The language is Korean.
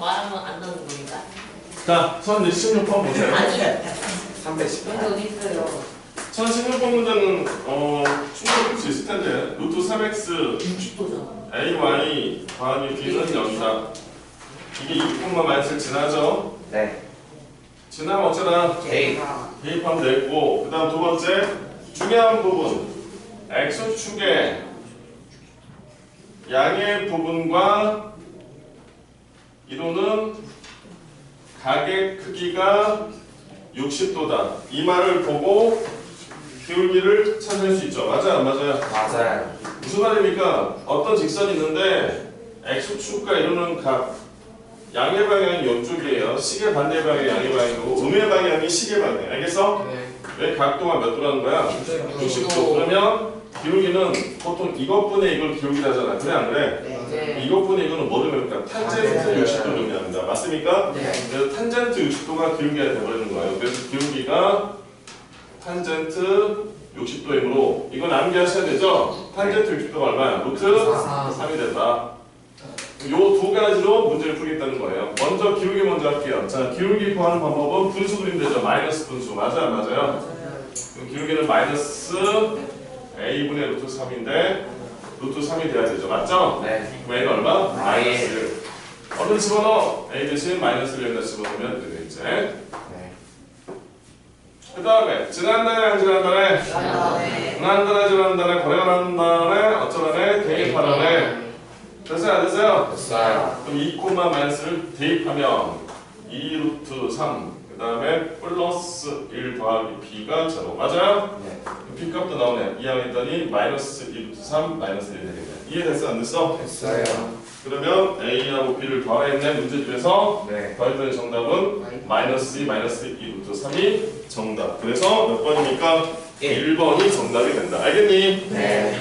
말하면 안 나는 겁니다. 자, 1016번 보세요. 아니, 310. 여기 어디 있어요? 1016번 문제는 어, 충분히 볼수 있을 텐데 루트 3x 60도잖아. ay 더하기 b는 0이다. 이게 2분만 만슬 지나죠? 네. 지나면 어쩌나 A. 대입하면 되고 그 다음 두 번째 중요한 부분 x축의 양의 부분과 이루는 각의 크기가 60도다 이 말을 보고 기울기를 찾을 수 있죠 맞아요 안 맞아요 맞아요. 무슨 말입니까 어떤 직선이 있는데 x축과 이루는 각 양의 방향이 이쪽이에요 시계 반대 방향이 양의 방향이고 음의 방향이 시계 방향 알겠어? 네. 왜 각도가 몇 도라는 거야? 90도. 그러면 기울기는 보통 이것분의 이걸 기울기라잖아. 그래 안 그래? 네. 이것분의 이거는 뭐를? 탄젠트 60도 의미합니다. 맞습니까? 네. 그래서 탄젠트 60도가 기울기가 돼버리는 거예요. 그래서 기울기가 탄젠트 60도이므로 이건 암기하셔야 되죠? 탄젠트 60도가 얼마야? 루트 사. 3이 된다. 요두 가지로 문제를 풀겠다는 거예요. 먼저 기울기 먼저 할게요. 자, 기울기 구하는 방법은 분수 그리면 되죠. 마이너스 분수. 맞아요, 안 맞아요? 그럼 기울기는 마이너스 a분의 루트 3인데 루트 3이 돼야 되죠. 맞죠? 네. a는 얼마? 마이너스 1. 얼른 집어넣어. a 대신 마이너스 1 여기다 집어넣으면 되겠지. 네. 그 다음에 지난달에 안 지난달에 네. 지난달에 지난달에 거래가 난 달에 어쩌라네 대입하라네 됐어요 안 됐어요? 됐어요. 그럼 2 코마 마이너스를 대입하면 2 루트 3 그 다음에 플러스 1 더하기 b가 제로 맞아요? 네. b 값도 나오네 이항했더니 마이너스 2 루트 3 마이너스 1 되겠네 이해됐어 안 됐어? 됐어요. 그러면 a하고 b를 더하했네 문제 중에서 네. 더했더니 정답은 마이너스 2 마이너스 2 루트 3이 정답 그래서 몇 번입니까? 일. 1번이 정답이 된다 알겠니? 네.